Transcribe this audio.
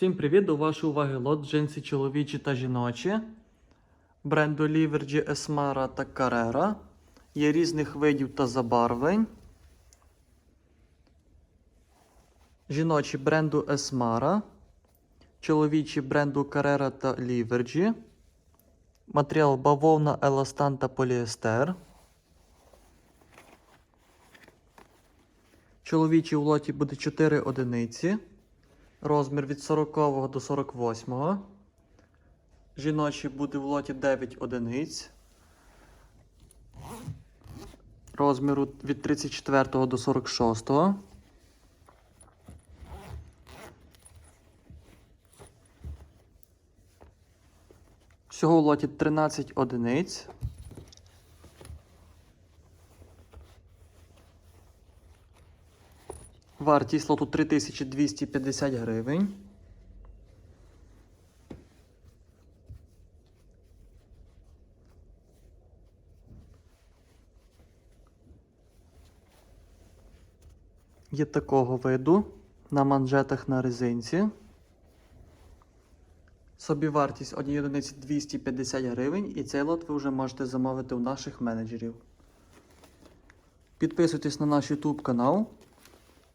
Всім привіт! До вашої уваги лот джинси чоловічі та жіночі. Бренду Livergy Esmara та Carrera. Є різних видів та забарвлень. Жіночі бренду Esmara. Чоловічі бренду Carrera та Livergy. Матеріал бавовна, еластан та поліестер. Чоловічий у лоті буде 4 одиниці. Розмір від 40 до 48. Жіночий буде в лоті 9 одиниць. Розміру від 34 до 46. Всього в лоті 13 одиниць. Вартість лоту 3250 гривень. Є такого виду на манжетах на резинці. Собівартість однієї одиниці 250 гривень, і цей лот ви вже можете замовити у наших менеджерів. Підписуйтесь на наш YouTube канал.